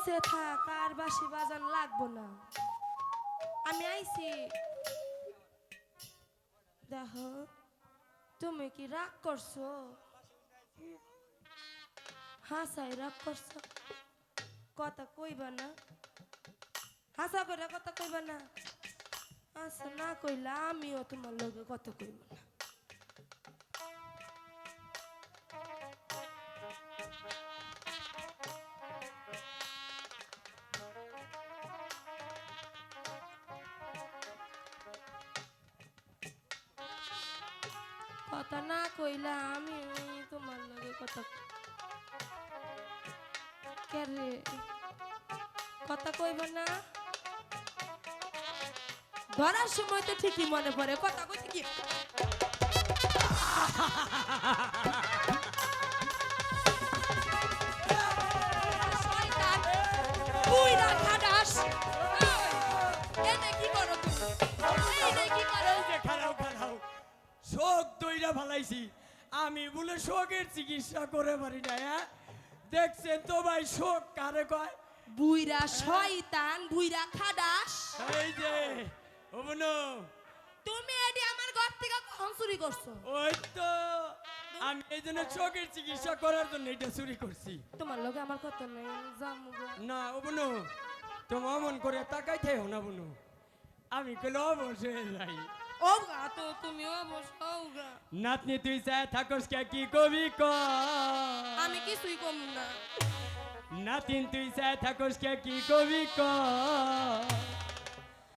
বসে থাক, আর বাসি বাজান লাগবো না। আমি আইছি। দেখো, তুমি কি রাগ করছ? হাসাই রাগ করছ। কথা কইবা না। হাসা করে কথা কইবা না। আচ্ছা না কইলা আমিও তোমার লগে কথা কইব না। কথা না কইলা আমি তোমার লগে কথা কেরে কথা কইব না ধরার সময় তো ঠিকই মনে পড়ে কথা কইতে কি খাটাস। কি করো তুমি? দইরা ফালাইছি। আমি বলে শোকের চিকিৎসা করে পারি না হ্যাঁ? দেখছেন তো ভাই শোক কারে কয়? বুইরা শয়তান বুইরা খাডাস এই যে অবনু তুমি এডি আমার ঘর থেকে কখন চুরি করছ? ওই তো আমি এই জন্য চোখের চিকিৎসা করার জন্য এটা চুরি করছি। তোমার লগে আমার কথা নেই জামু না অবনু তুমি অমন করে তাকাই থাইও না বনু। আমি কইলে অবশ্যই যাই। ও গা তো তুমি অবশ্য ও গা নাতনি তুই চায় থাকস কে কি কবি ক আমি কিছুই কম না নাতিন তুই চায় থাকস কে কি কবি ক